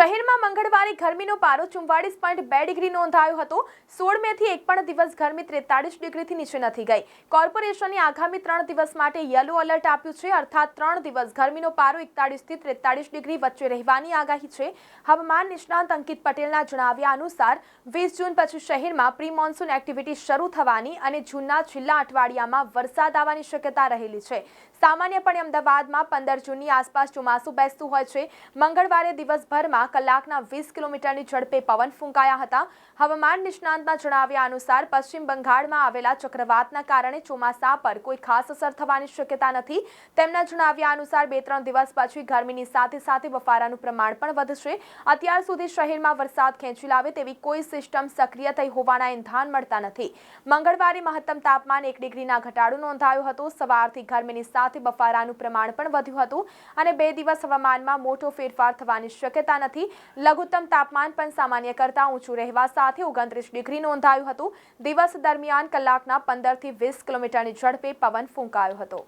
શહેરમાં મંગળવારે ગરમીનો પારો ચુમ્વાળીસ પોઈન્ટ બે ડિગ્રી નોંધાયો હતો. સોળ મેથી એક પણ દિવસ ગરમી ત્રેતાળીસ ડિગ્રીથી નીચે નથી ગઈ. કોર્પોરેશને આગામી ત્રણ દિવસ માટે યલો એલર્ટ આપ્યું છે. અર્થાત ત્રણ દિવસ ગરમીનો પારો એકતાળીસથી ત્રેતાળીસ ડિગ્રી વચ્ચે રહેવાની આગાહી છે. હવામાન નિષ્ણાંત અંકિત પટેલના જણાવ્યા અનુસાર, વીસ જૂન પછી શહેરમાં પ્રી મોન્સૂન એક્ટિવિટી શરૂ થવાની અને જૂનના છેલ્લા અઠવાડિયામાં વરસાદ આવવાની શક્યતા રહેલી છે. સામાન્યપણે અમદાવાદમાં પંદર જૂનની આસપાસ ચોમાસું બેસતું હોય છે. મંગળવારે દિવસભરમાં કલાકના વીસ કિલોમીટરની ઝડપે પવન ફૂંકાયા હતા. હવામાન નિષ્ણાંતના જણાવ્યા અનુસાર પશ્ચિમ બંગાળમાં આવેલા ચક્રવાતના કારણે ચોમાસા પર કોઈ ખાસ અસર થવાની શક્યતા નથી. તેમના જણાવ્યા અનુસાર બે ત્રણ દિવસ પછી ગરમીની સાથે સાથે બફારાનું પ્રમાણ પણ વધશે. અત્યાર સુધી શહેરમાં વરસાદ ખેંચી લાવે તેવી કોઈ સિસ્ટમ સક્રિય થઈ હોવાના ઇંધાન મળતા નથી. મંગળવારે મહત્તમ તાપમાન એક ડિગ્રીના ઘટાડો નોંધાયો હતો. સવારથી ગરમીની સાથે બફારાનું પ્રમાણ પણ વધ્યું હતું અને બે દિવસ હવામાનમાં મોટો ફેરફાર થવાની શક્યતા નથી. લઘુત્તમ તાપમાન પણ સામાન્ય કરતાં ઊંચું રહેવા સાથે ઓગણત્રીસ ડિગ્રી નોંધાયું હતું. દિવસ દરમિયાન કલાકના પંદરથી વીસ કિલોમીટરની ઝડપે પવન ફૂંકાયો હતો.